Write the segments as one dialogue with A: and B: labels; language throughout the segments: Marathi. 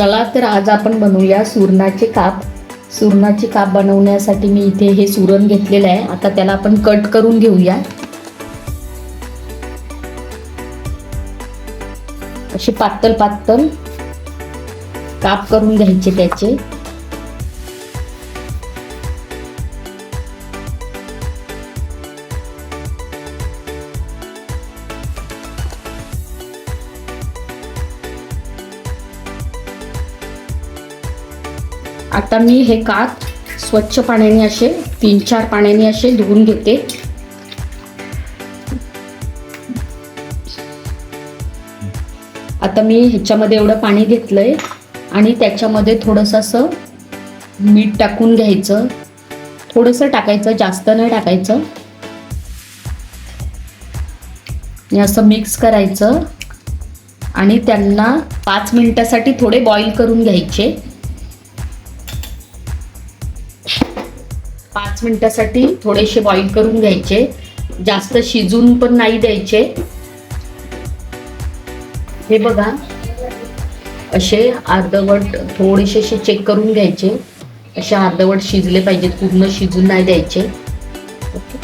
A: चला तर आज आपण बनवूया सुरणाचे काप. सुरणाचे काप बनवण्यासाठी मी इथे हे सुरण घेतलेलं आहे. आता त्याला आपण कट करून घेऊया. असे पातळ पातळ काप करून घ्यायचे त्याचे. आता मी हे कात स्वच्छ पाण्याने असे तीन चार पाण्याने असे धुवून घेते. आता मी ह्याच्यामध्ये एवढं पाणी घेतलंय आणि त्याच्यामध्ये थोडंसं असं मीठ टाकून घ्यायचं. थोडंसं टाकायचं जास्त नाही टाकायचं. आणि असं मिक्स करायचं. आणि त्यांना पाच मिनिटासाठी थोडे बॉईल करून घ्यायचे. पाच मिनिटासाठी थोडेसे बॉईल करून घ्यायचे. जास्त शिजून पण नाही द्यायचे. हे बघा. असे अर्धवट थोडेसे असे चेक करून घ्यायचे. असे अर्धवट शिजले पाहिजेत पूर्ण शिजून नाही द्यायचे. ओके.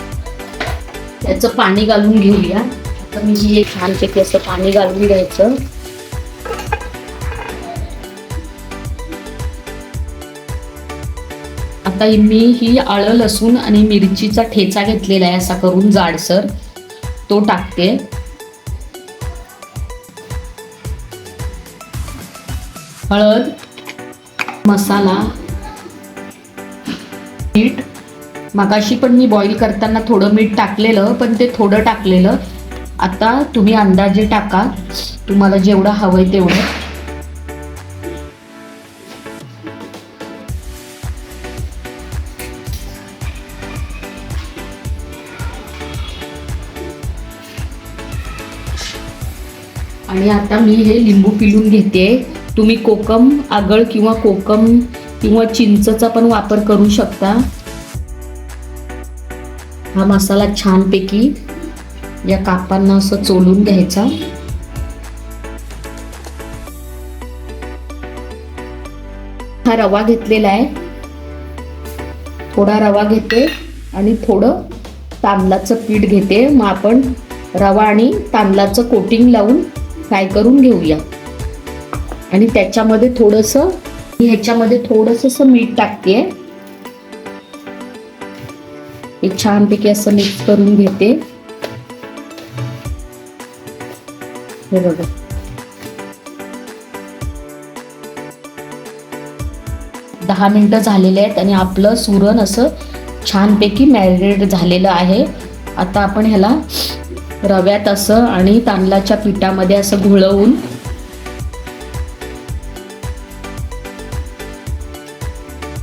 A: त्याचं पाणी घालून घेऊया. आता मी हे छानपैकी असं पाणी घालून घ्यायचं. आता मी ही आळं लसूण आणि मिरचीचा ठेचा घेतलेला आहे असा करून जाडसर. तो टाकते. हळद मसाला मीठ. मगाशी पण मी बॉईल करताना थोडं मीठ टाकलेलं पण ते थोडं टाकलेलं. आता तुम्ही अंदाजे टाका. तुम्हाला जेवढं हवंय तेवढं. आणि आता मी हे लिंबू पिळून घेते. तुम्ही कोकम आगळ किंवा कोकम किंवा चिंचचा पण वापर करू शकता. हा मसाला छानपैकी या कापांना असं चोलून घ्यायचा. हा रवा घेतलेला आहे. थोडा रवा घेते आणि थोडं तांदळाचं पीठ घेते. मग आपण रवा आणि तांदळाचं कोटिंग लावून फ्राय करून घेऊया. आणि त्याच्यामध्ये थोडंसं ह्याच्यामध्ये थोडंसं असं मीठ टाकते हे छानपैकी असं मिक्स करून घेते. हे बघा. दहा मिनटं झालेले आहेत आणि आपलं सुरण असं छानपैकी मॅरिनेट झालेलं आहे. आता आपण ह्याला रव्यात असं आणि तांदळाच्या पिठामध्ये असं घोळवून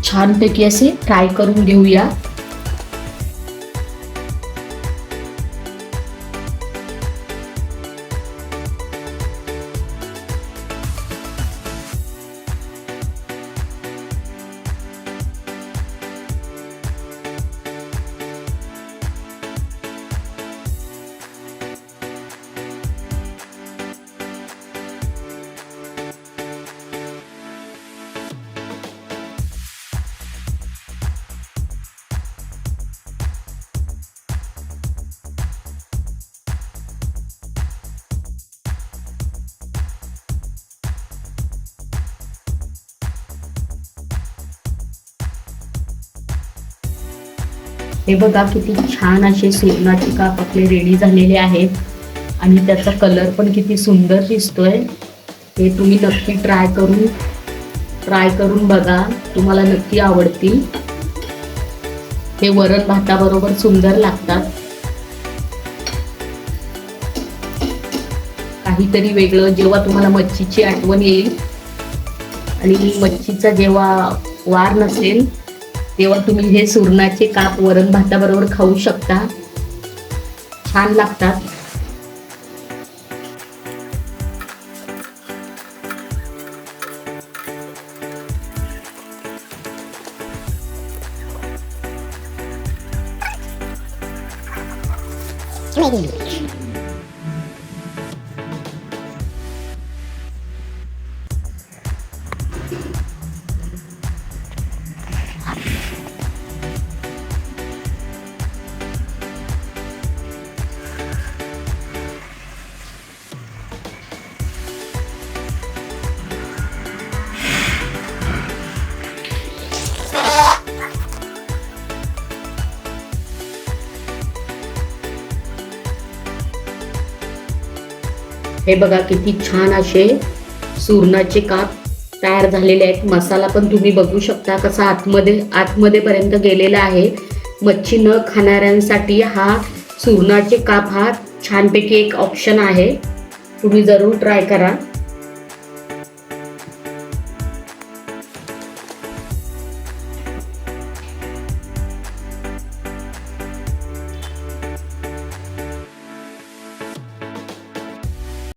A: छानपैकी असे फ्राय करून घेऊया. हे बघा किती छान असे सुरणाचे काप आपले रेडी झालेले आहेत. आणि त्याचा कलर पण किती सुंदर दिसतोय. हे तुम्ही नक्की ट्राय करून ट्राय करून बघा. तुम्हाला नक्की आवडतील. हे वरण भाताबरोबर सुंदर लागतात. काहीतरी वेगळं जेव्हा तुम्हाला मच्छीची आठवण येईल. आणि मच्छीचा जेव्हा वार नसेल तेव्हा तुम्ही हे सुरणाचे काप वरण भाताबरोबर खाऊ शकता. छान लागतात. हे बघा किती छान असे सुरणाचे काप तयार झालेले आहेत. मसाला पण तुम्ही बघू शकता कसा आतमध्ये आतमध्येपर्यंत गेलेला आहे. मच्छी न खाणाऱ्यांसाठी हा सुरणाचे काप हा छानपैकी एक ऑप्शन आहे. तुम्ही जरूर ट्राय करा.